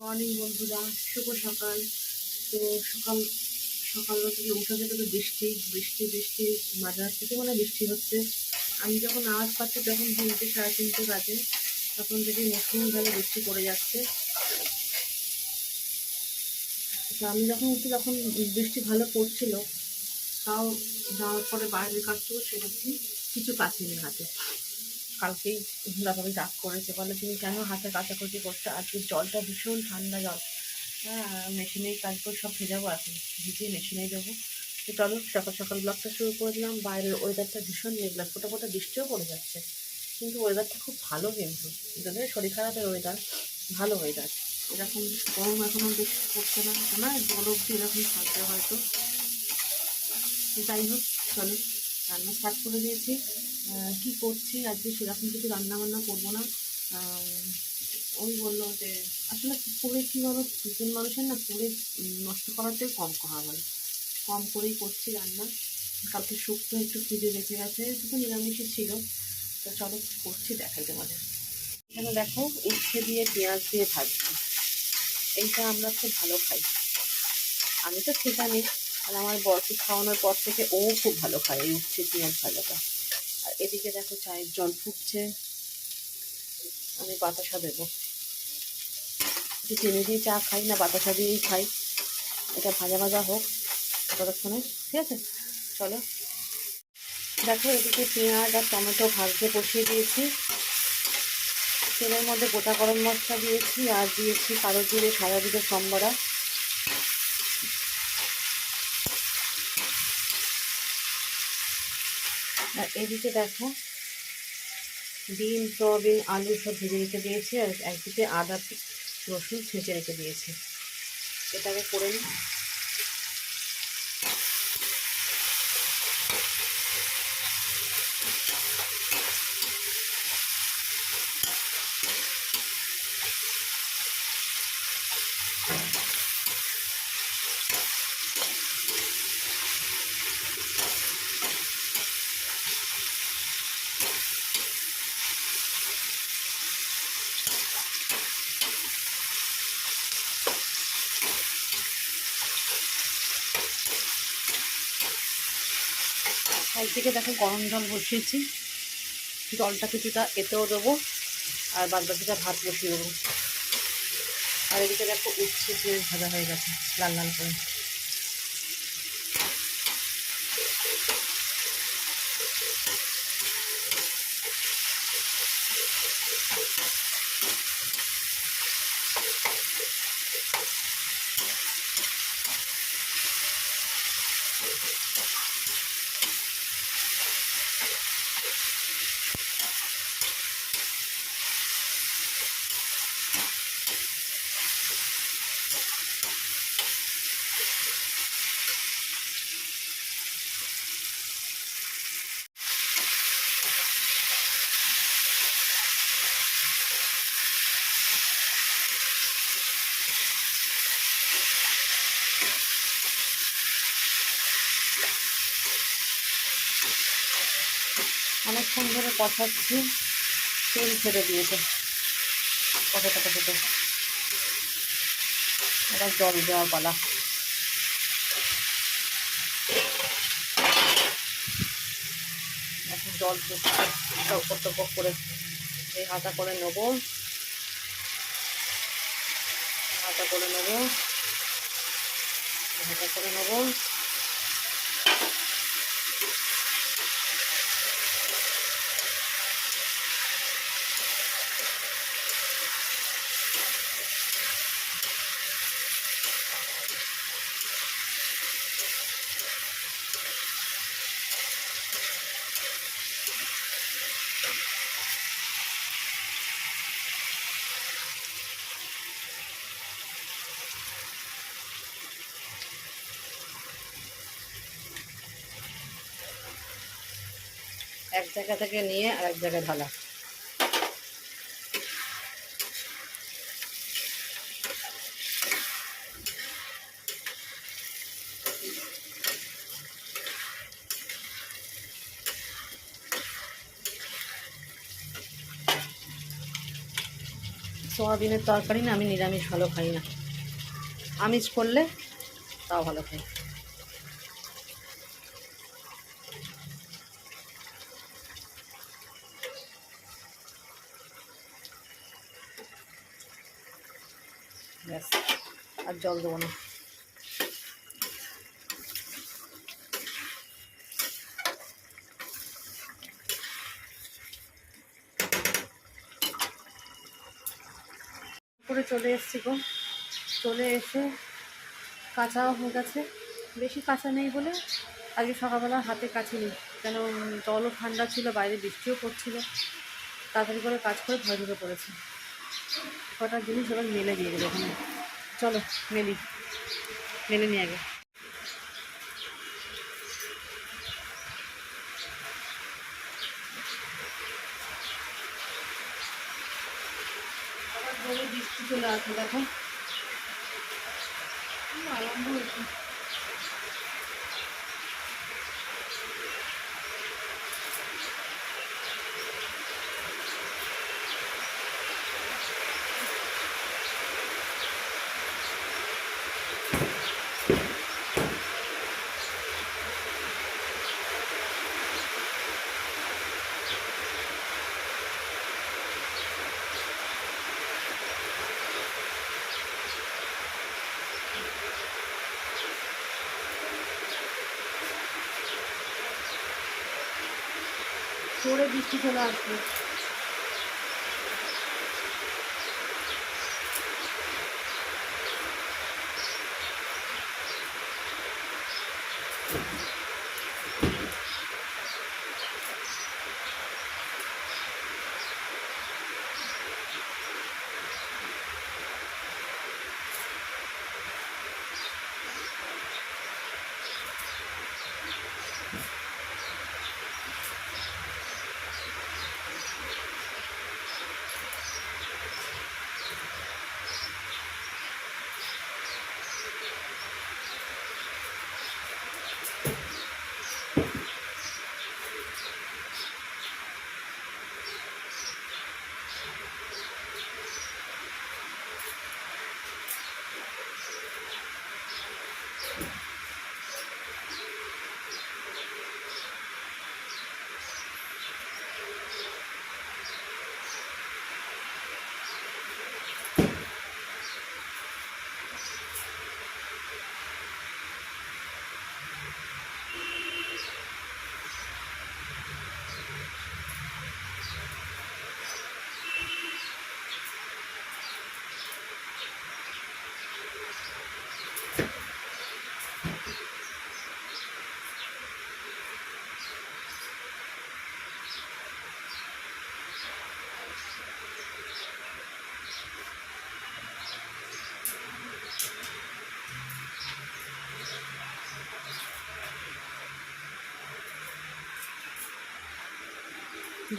Morning বন্ধুরা। শুভ সকাল। তো সকাল সকালবেলা থেকে উঠে তো বৃষ্টি বৃষ্টি বৃষ্টি, মাঝরাত থেকে মানে বৃষ্টি হচ্ছে। আমি যখন আওয়াজ পাচ্ছি তখন তিনটে সাড়ে তিনটে বাজে। তখন থেকে মুসলিমভাবে বৃষ্টি পড়ে যাচ্ছে। তো আমি যখন উঠি তখন বৃষ্টি ভালো পড়ছিল। তাও যাওয়ার পরে বাইরের কাজটুকু সেরেছি কিছু পাচ্ছিনি হাতে। কালকেই দাদাকে ডাক করেছে। বলে, তুমি কেন হাতে কাচাকুচি করছ? আজকে জলটা ভীষণ ঠান্ডা জল। হ্যাঁ মেশিনেই কাজ করে সব ভেজাবো এখন। ভিজিয়ে মেশিনেই দেবো। তো চলো, সকাল সকাল ব্লগটা শুরু করে দিলাম। বাইরের ওয়েদারটা ভীষণ মেঘলা। ফোটা ফোটা বৃষ্টিও পড়ে যাচ্ছে। কিন্তু ওয়েদারটা খুব ভালো কিন্তু। যদি শরীর খারাপের ওয়েদার ভালো ওয়েদার এরকম গরম এখনও বেশ পড়ছে না। না জল অব্দি এরকম থাকবে হয়তো। যাই হোক, চলো, রান্না স্টার্ট করে দিয়েছি। কি করছি? আজকে সেরকম কিছু রান্না বান্না করব না। ওই বলল যে, আসলে করে কী বলো? দুজন মানুষের না করে নষ্ট করাটাই কম করা ভালো। কম করেই করছি রান্না। কালকে শুক্তো একটু ফ্রিজে রেখে গেছে শুধু নিরামিষই ছিল। তো চলো করছি, দেখাই তোমাদের। এখানে দেখো, উচ্ছে দিয়ে পেঁয়াজ দিয়ে ভাজছি। এইটা আমরা খুব ভালো খাই। আমি তো আনি আর আমার বরকে খাওয়ানোর পর থেকে ও খুব ভালো খায়, এই উচ্ছে পেঁয়াজ ভাজাটা। আর এদিকে দেখো চায়ের জল ফুটছে। আমি বাতাসা দেবো। চিনি দিয়ে চা খাই না, বাতাসা দিয়েই খাই। এটা ভাজা ভাজা হোক ততক্ষণে, ঠিক আছে? চলো। দেখো এদিকে পেঁয়াজ আর টমেটো ভাজতে বসিয়ে দিয়েছি। তেলের মধ্যে গোটা গরম মশলা দিয়েছি, আর দিয়েছি কালো জিরে, সাদা জিরে, সম্বরা আর এদিকে দেখো, ডিম, সয়াবিন, আলু সব ভেজে রেখে দিয়েছে, আর একদিকে আদা রসুন ছেঁচে রেখে দিয়েছে। এটাকে করে নিই। একদিকে দেখো গরম জল বসিয়েছি। জলটা কিছুটা এতেও দেবো আর বাদ বাকিটা ভাত বসিয়ে দেবো। আর এদিকে দেখো উচ্ছে ভাজা হয়ে গেছে, লাল লাল করে। অনেকক্ষণ ধরে কষাচ্ছি তেল ছেড়ে দিয়েছে। কষাতে কষাতে এবার জল দেওয়া পালা। এখন জল টপক করে এই হাতা করে নেব। হাতা করে নেব। হাতা করে নেব। এক জায়গা থেকে নিয়ে আর এক জায়গায় ঢালা। সোয়াবিনের তরকারি না, আমি নিরামিষ ভালো খাই না। আমিষ করলে তাও ভালো খাই। ব্যাস, আর জল দেবো না। করে চলে এসেছি গো। চলে এসে কাঁচাও হয়ে গেছে। বেশি কাঁচা নেই বলে আজকে সকালবেলা হাতে কাচিনি কেন, জলও ঠান্ডা ছিল, বাইরে বৃষ্টিও পড়ছিল। তাড়াতাড়ি করে কাজ করে ভয় ঢুকে পড়েছে। কটা জিনিস এবার মেলে দিয়ে দেবো ওখানে চলো, মেলি। মেলে নিয়ে আগে। বৃষ্টি চলে দেখো। আরম্ভ হয়েছে। জোরে বৃষ্টি চলে আসবে।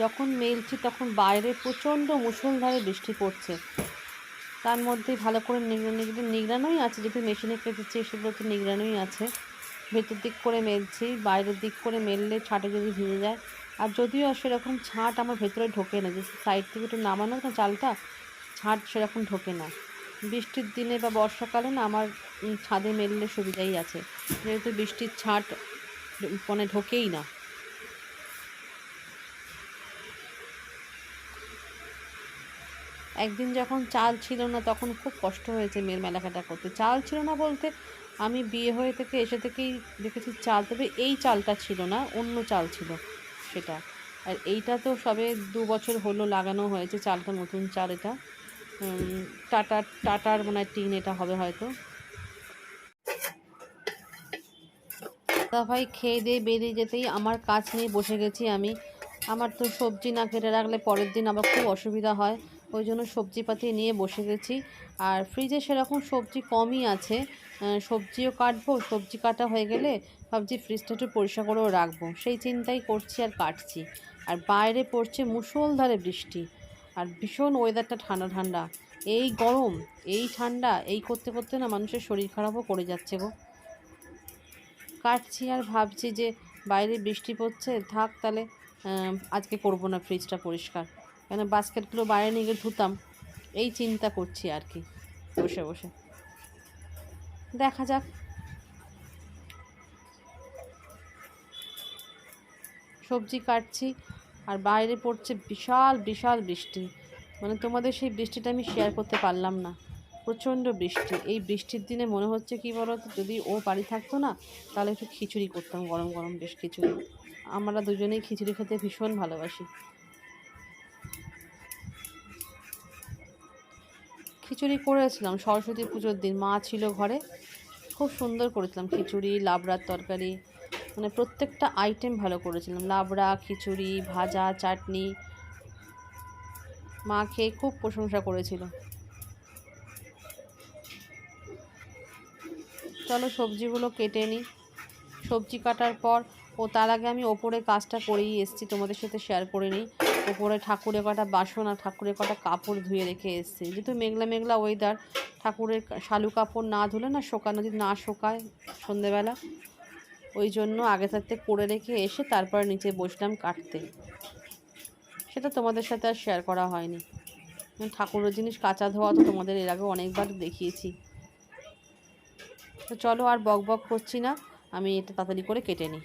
যখন মেলছি তখন বাইরে প্রচণ্ড মুষলধারে বৃষ্টি পড়ছে। তার মধ্যে ভালো করে নিগড়ে নিগড়ে, নিগড়ানোই আছে যেহেতু মেশিনে কেটেছি সেগুলো তো নিগড়ানোই আছে। ভেতর দিক করে মেলছি, বাইরের দিক করে মেললে ছাটে যদি ভিজে যায়। আর যদিও সেরকম ছাট আমার ভেতরে ঢোকে না, যে সাইড থেকে একটু নামানো না চালটা, ছাট সেরকম ঢোকে না। বৃষ্টির দিনে বা বর্ষাকালে না আমার ছাদে মেললে সুবিধাই আছে। যেহেতু বৃষ্টির ছাট মানে ঢোকেই না। একদিন যখন চাল ছিল না, তখন খুব কষ্ট হয়েছে মেয়ের মেলাকাটা করতে। চাল ছিল না বলতে আমি বিয়ে হয়ে থেকে এসে থেকেই দেখেছি চাল, তবে এই চালটা ছিল না, অন্য চাল ছিল সেটা। আর এইটা তো সবে দু বছর হলো লাগানো হয়েছে, চালটা নতুন চাল এটা। টাটার টাটার মনে হয় টিন এটা হবে হয়তো। তা ভাই খেয়ে দিয়ে বেরিয়ে যেতেই আমার কাজ নিয়ে বসে গেছি আমি। আমার তো সবজি না কেটে রাখলে পরের দিন আবার খুব অসুবিধা হয়। ওই জন্য সবজিপাতি নিয়ে বসে গেছি। আর ফ্রিজে সেরকম সবজি কমই আছে। সবজিও কাটবো, সবজি কাটা হয়ে গেলে ভাবছি ফ্রিজটা একটু পরিষ্কার করেও রাখব। সেই চিন্তাই করছি আর কাটছি। আর বাইরে পড়ছে মুষলধারে বৃষ্টি। আর ভীষণ ওয়েদারটা ঠান্ডা ঠান্ডা। এই গরম, এই ঠান্ডা, এই করতে করতে না মানুষের শরীর খারাপও করে যাচ্ছে গো। কাটছি আর ভাবছি যে বাইরে বৃষ্টি পড়ছে, থাক তাহলে আজকে করব না ফ্রিজটা পরিষ্কার। কেন বাস্কেটগুলো বাইরে নিয়ে গিয়ে ধুতাম? এই চিন্তা করছি আর কি। বসে বসে। দেখা যাক। সবজি কাটছি আর বাইরে পড়ছে বিশাল বিশাল বৃষ্টি। মানে তোমাদের সেই বৃষ্টিটা আমি শেয়ার করতে পারলাম না। প্রচণ্ড বৃষ্টি। এই বৃষ্টির দিনে মনে হচ্ছে কি বলো যদি ও বাড়ি থাকতো না, তাহলে একটু খিচুড়ি করতাম, গরম গরম বেশ খিচুড়ি। আমরা দুজনেই খিচুড়ি খেতে ভীষণ ভালোবাসি। খিচুড়ি করেছিলাম, সরস্বতী পুজোর দিন। মা ছিল ঘরে। খুব সুন্দর করেছিলাম খিচুড়ি, লাবড়ার তরকারি। মানে প্রত্যেকটা আইটেম ভালো করেছিলাম। লাবড়া, খিচুড়ি, ভাজা, চাটনি। মা খেয়ে খুব প্রশংসা করেছিল। চলো সবজিগুলো কেটে নিই। সবজি কাটার পর ও তার আগে আমি ওপরে কাজটা করেই এসেছি, তোমাদের সাথে শেয়ার করে নিই। ওপরে ঠাকুরের কটা বাসন আর ঠাকুরের কটা কাপড় ধুয়ে রেখে এসেছি। যেহেতু মেঘলা মেঘলা ওয়েদার ঠাকুরের শালু কাপড় না ধুলে না শোকানো যদি না শোকায় সন্ধেবেলা, ওই জন্য আগে থাকতে করে রেখে এসে তারপর নিচে বসলাম কাটতে। সেটা তোমাদের সাথে আর শেয়ার করা হয়নি। ঠাকুরের জিনিস কাঁচা ধোয়া তো তোমাদের এর আগে অনেকবার দেখিয়েছি। তো চলো আর বক বক করছি না, আমি এটা তাড়াতাড়ি করে কেটে নিই।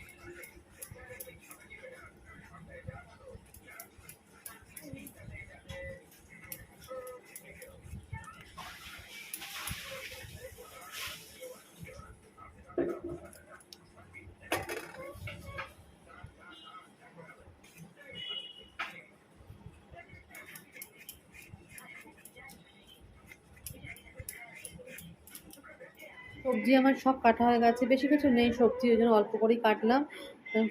সবজি আমার সব কাটা হয়ে গেছে। বেশি কিছু নেই সবজি, ওই জন্য অল্প করেই কাটলাম।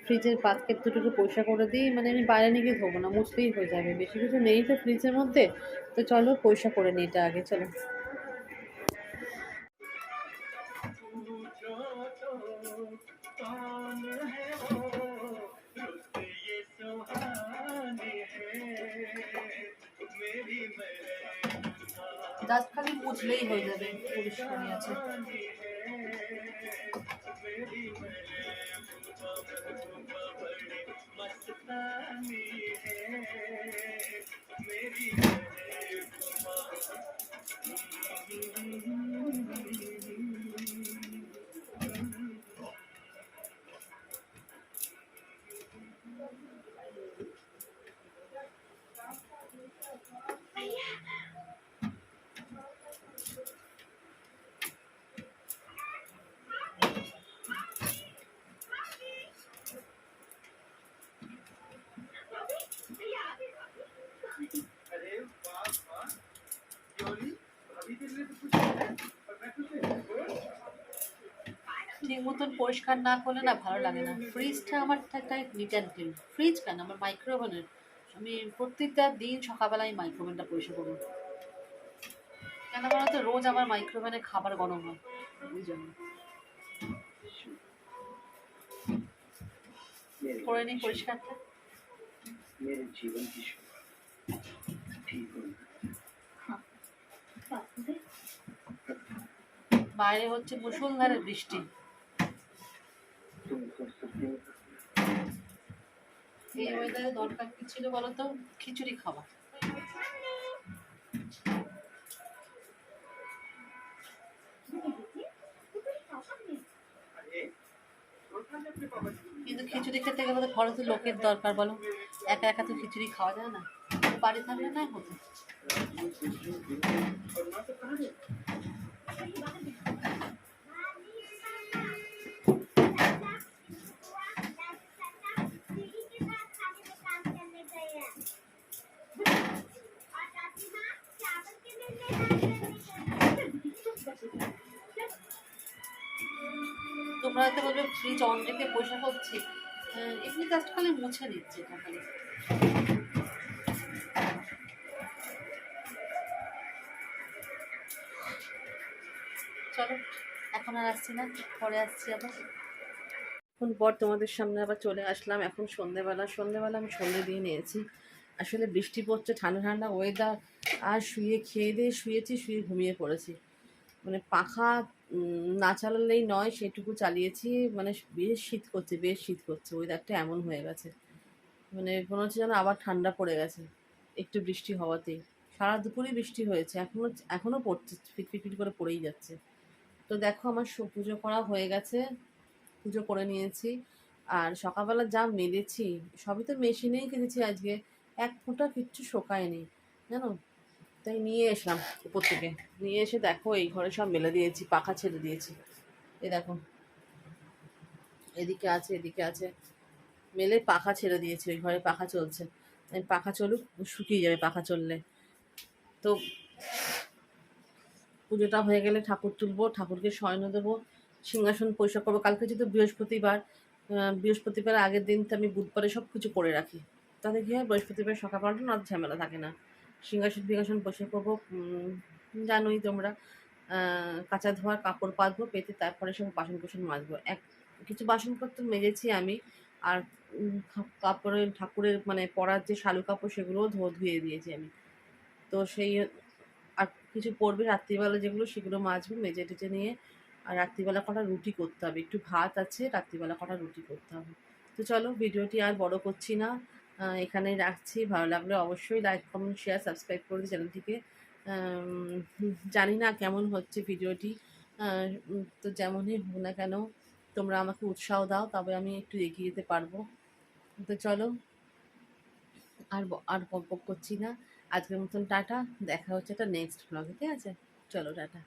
ফ্রিজের বাস্কেট একটু পরিষ্কার করে দিই মানে আমি বাইরে নিয়ে গিয়ে ধোবো না মুছলেই হয়ে যাবে। বেশি কিছু নেই তো ফ্রিজের মধ্যে, তো চলো পরিষ্কার করে নিই এটা আগে, চলো। জাস্ট খালি মুছলেই হয়ে যাবে, পরিষ্কারই আছে। बड़ी मैं कुंभ बड़ी मस्तानी মতন পরিষ্কার না করলে না ভালো লাগে না। ফ্রিজটা আমার একটা নিট অ্যান্ড ক্লিন ফ্রিজ কেন আমার মাইক্রোওভেনের আমি প্রত্যেকটা দিন সকালবেলা আমি মাইক্রোওভেনটা পরিষ্কার করব। কেন বলো তো রোজ আমার মাইক্রোওভেনে খাবার গরম হয়। ওই জন্য। পরিষ্কারটা। বাইরে হচ্ছে মুসলধারে বৃষ্টি। এই ওয়েদারে দরকার কি ছিল বলো তো খিচুড়ি খাওয়া। কিন্তু খিচুড়ি খেতে গেলে তো তো লোকের দরকার বলো। একা একা তো খিচুড়ি খাওয়া যায় না। বাড়ি থাকলে না হতো তোমরা হয়তো বলবে ফ্রিজ অন রেখে পয়সা করছি এমনি জাস্ট খালি মুছে নিচ্ছে এটা চলো, এখন আর আসছি না, পরে আসছি আবার। এখন পর তোমাদের সামনে আবার চলে আসলাম, এখন সন্ধেবেলা। সন্ধেবেলা আমি সন্ধে দিয়ে নিয়েছি। আসলে বৃষ্টি পড়ছে, ঠান্ডা ঠান্ডা ওয়েদার আর শুয়ে খেয়ে দিয়ে শুয়েছি, শুয়ে ঘুমিয়ে পড়েছি। মানে পাখা না চালালেই নয়, সেটুকু চালিয়েছি। মানে বেশ শীত করছে, বেশ শীত করছে। ওয়েদারটা এমন হয়ে গেছে। মানে মনে হচ্ছে যেন আবার ঠান্ডা পড়ে গেছে। একটু বৃষ্টি হওয়াতেই। সারা দুপুরই বৃষ্টি হয়েছে। এখনও এখনও পড়ছে ফিটফিট করে পড়েই যাচ্ছে। তো দেখো, আমার পুজো করা হয়ে গেছে। পুজো করে নিয়েছি। আর সকালবেলা যা মেলেছি, সবই তো মেশিনেই কেটেছি আজকে। এক ফোঁটা কিচ্ছু শোকায়নি। জানো? তাই নিয়ে এসলাম উপর থেকে। নিয়ে এসে দেখো, এই ঘরে সব মেলে দিয়েছি, পাখা ছেড়ে দিয়েছি। এই দেখো, এদিকে আছে এদিকে আছে। মেলে পাখা ছেড়ে দিয়েছি, ওই ঘরে পাখা চলছে। পাখা চলুক, শুকিয়ে যাবে পাখা চললে। তো পুজোটা হয়ে গেলে ঠাকুর তুলবো, ঠাকুরকে শয়ন দেবো, সিংহাসন পরিষ্কার করব। কালকে যেহেতু বৃহস্পতিবার বৃহস্পতিবার আগের দিন তো আমি বুধবারে সব কিছু করে রাখি। তাতে কি হয়, বৃহস্পতিবার সকাল সকালবেলাটা না ঝামেলা থাকে না। সিংহাসন ফিংহাসন বসে উম, জানোই তোমরা কাঁচা ধোয়া কাপড় পাতবো পেতে তারপরে সব বাসন কোসন মাজবো। এক কিছু বাসনপত্র মেজেছি আমি আর কাপড়ের ঠাকুরের মানে পরার যে শালু কাপড় সেগুলোও ধো ধুয়ে দিয়েছি আমি। তো সেই আর কিছু পড়বে রাত্রিবেলা যেগুলো সেগুলো মাজবো মেজে টেজে নিয়ে আর রাত্রিবেলা কটা রুটি করতে হবে। একটু ভাত আছে রাত্রিবেলা কটা রুটি করতে হবে। তো চলো ভিডিওটি আর বড় করছি না। আহ, এখানেই রাখছি। ভালো লাগলে অবশ্যই লাইক কমেন্ট শেয়ার সাবস্ক্রাইব করে চ্যানেলটিকে। জানি না কেমন হচ্ছে ভিডিওটি। তো যেমনই হোক না কেন তোমরা আমাকে উৎসাহ দাও তবে আমি একটু এগিয়ে যেতে পারব। তো চলো আর আর বক করছি না। আজকের মতন টাটা দেখা হচ্ছে একটা নেক্সট ব্লগে ঠিক আছে? চলো টাটা।